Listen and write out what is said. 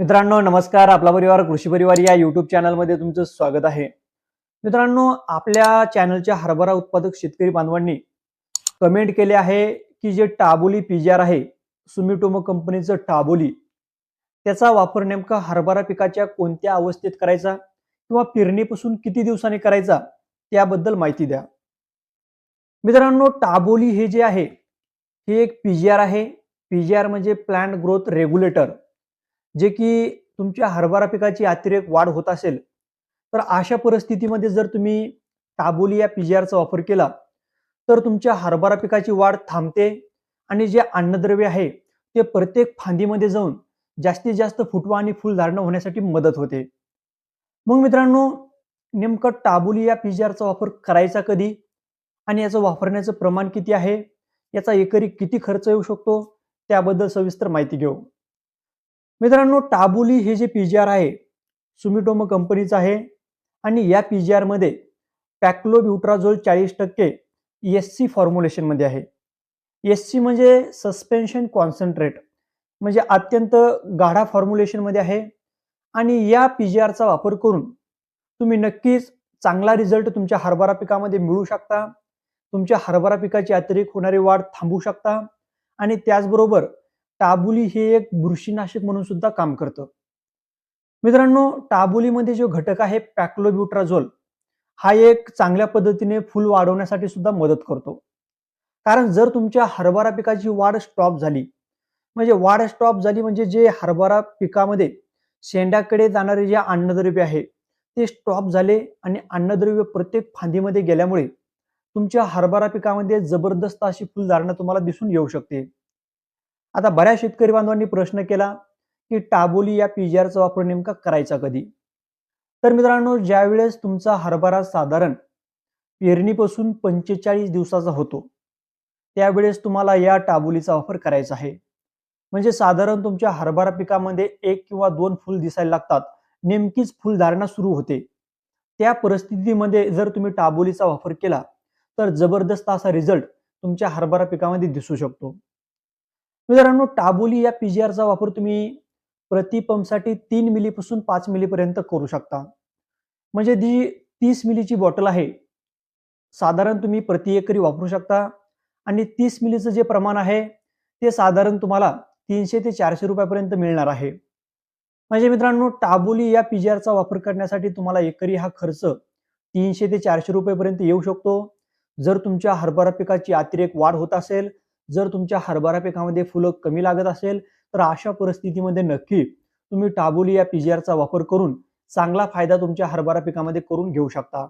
मित्रांनो नमस्कार. आपला परिवार कृषी परिवार या युट्यूब चॅनलमध्ये तुमचं स्वागत आहे. मित्रांनो आपल्या चॅनलच्या हरभरा उत्पादक शेतकरी बांधवांनी कमेंट केले आहे की जे टाबोली पीजीआर आहे सुमिटोमो कंपनीचं टाबोली त्याचा वापर नेमका हरभरा पिकाच्या कोणत्या अवस्थेत करायचा किंवा पेरणीपासून किती दिवसांनी करायचा त्याबद्दल माहिती द्या. मित्रांनो टाबोली हे जे आहे हे एक पीजीआर आहे. पीजीआर म्हणजे प्लांट ग्रोथ रेग्युलेटर जे की तुमच्या हरभरा पिकाची अतिरेक वाढ होत असेल तर अशा परिस्थितीमध्ये जर तुम्ही टाबोली या पीजीआरचा वापर केला तर तुमच्या हरभरा पिकाची वाढ थांबते आणि जे अन्नद्रव्य आहे ते प्रत्येक फांदीमध्ये जाऊन जास्तीत जास्त फुटवा आणि फुलधारणं होण्यासाठी मदत होते. मग मित्रांनो नेमकं टाबोली या पीजीआरचा वापर करायचा कधी आणि याचं वापरण्याचं प्रमाण किती आहे याचा एकरी किती खर्च येऊ शकतो त्याबद्दल सविस्तर माहिती घेऊ. मित्रांनो टाबोली हे जे पी जी आर आहे सुमिटोमो कंपनीचं आहे. आणि या पी जी आरमध्ये पॅक्लोब्युट्राझोल चाळीस टक्के एस सी फॉर्म्युलेशनमध्ये आहे. एस सी म्हणजे सस्पेन्शन कॉन्सन्ट्रेट म्हणजे अत्यंत गाढा फॉर्म्युलेशनमध्ये आहे. आणि या पी जी आरचा वापर करून तुम्ही नक्कीच चांगला रिझल्ट तुमच्या हरभरा पिकामध्ये मिळू शकता. तुमच्या हरभरा पिकाची अतिरेक होणारी वाढ थांबवू शकता. आणि त्याचबरोबर टाबुली हे एक बुरशीनाशक म्हणून सुद्धा काम करतं. मित्रांनो टाबुलीमध्ये जो घटक आहे पॅक्लोब्युट्राझोल हा एक चांगल्या पद्धतीने फुल वाढवण्यासाठी सुद्धा मदत करतो. कारण जर तुमच्या हरभरा पिकाची वाढ स्टॉप झाली म्हणजे वाढ स्टॉप झाली म्हणजे जे हरभरा पिकामध्ये शेंड्याकडे जाणारे जे अन्नद्रव्य आहे ते स्टॉप झाले आणि अन्नद्रव्य प्रत्येक फांदीमध्ये गेल्यामुळे तुमच्या हरभरा पिकामध्ये जबरदस्त अशी फुलधारणा तुम्हाला दिसून येऊ शकते. आता बऱ्याच शेतकरी बांधवांनी प्रश्न केला की टाबोली या पीजीआरचा वापर नेमका करायचा कधी? तर मित्रांनो ज्यावेळेस तुमचा हरभरा साधारण पेरणीपासून पंचेचाळीस दिवसाचा होतो त्यावेळेस तुम्हाला या टाबोलीचा वापर करायचा आहे. म्हणजे साधारण तुमच्या हरभरा पिकामध्ये एक किंवा दोन फुल दिसायला लागतात. नेमकीच फुलधारणा सुरू होते. त्या परिस्थितीमध्ये जर तुम्ही टाबोलीचा वापर केला तर जबरदस्त असा रिझल्ट तुमच्या हरभरा पिकामध्ये दिसू शकतो. मित्रांनो टाबोली या पीजीआरचा वापर तुम्ही प्रति पंपसाठी तीन मिलीपासून पाच मिलीपर्यंत करू शकता. म्हणजे जी तीस मिलीची बॉटल आहे साधारण तुम्ही प्रति एकरी वापरू शकता. आणि तीस मिलीचं जे प्रमाण आहे ते साधारण तुम्हाला तीनशे ते चारशे रुपयापर्यंत मिळणार आहे. म्हणजे मित्रांनो टाबोली या पीजीआरचा वापर करण्यासाठी तुम्हाला एकरी हा खर्च तीनशे ते चारशे रुपयेपर्यंत येऊ शकतो. जर तुमच्या हरभरा पिकाची अतिरेक वाढ होत असेल जर तुमच्या हरभरा पिकामध्ये फुलं कमी लागत असेल तर अशा परिस्थितीमध्ये नक्की तुम्ही टाबोली या पीजीआरचा वापर करून चांगला फायदा तुमच्या हरभरा पिकामध्ये करून घेऊ शकता.